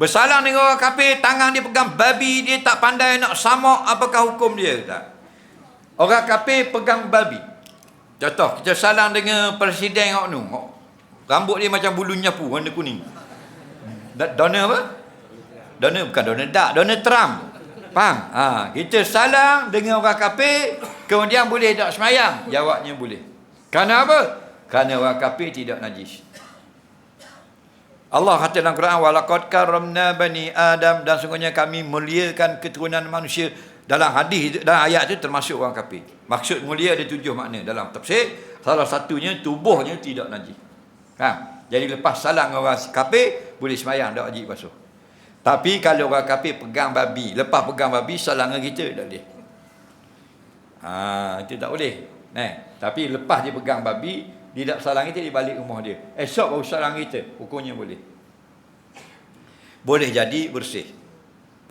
Bersalang dengan orang kafir, tangan dia pegang babi, dia tak pandai nak samak, apakah hukum dia? Tak. Orang kafir pegang babi. Contoh, kita salang dengan presiden orang tu. Rambut dia macam bulu nyapu, warna kuning. Donald apa? Donald bukan Donald Duck, Donald Trump. Faham? Ha, kita salang dengan orang kafir, kemudian boleh tak semayang? Jawabnya boleh. Kerana apa? Kerana orang kafir tidak najis. Allah kata dalam Quran walaqad karramna bani Adam dan sungguhnya kami muliakan keturunan manusia dalam hadis dalam ayat itu termasuk orang kafir. Maksud mulia ada tujuh makna dalam tafsir. Salah satunya tubuhnya tidak najis. Ha? Jadi lepas salam orang kafir boleh semayang tak wajib basuh. Tapi kalau orang kafir pegang babi, lepas pegang babi salam dengan kita tak boleh. Ha, itu tak boleh. Nah, tapi lepas dia pegang babi, dia tak salang kita dia balik rumah dia. Esok baru salang kita, hukumnya boleh. Boleh jadi bersih.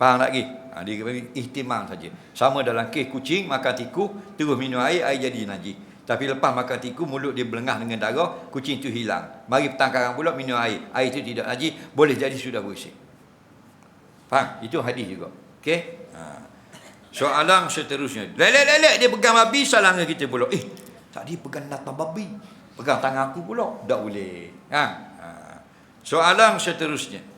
Faham tak lagi? Ha, dia ihtimam saja. Sama dalam kes kucing makan tikus, terus minum air, air jadi najis. Tapi lepas makan tikus, mulut dia belengah dengan darah, kucing itu hilang. Mari petang karang pula minum air. Air itu tidak najis, boleh jadi sudah bersih. Faham? Itu hadis juga. Okey? Ha. Soalan seterusnya. Lelek-lelek dia pegang babi, salah dengan kita pula. Eh, tadi pegang natang babi pegang tangan aku pula tak boleh ha? ha. soalan seterusnya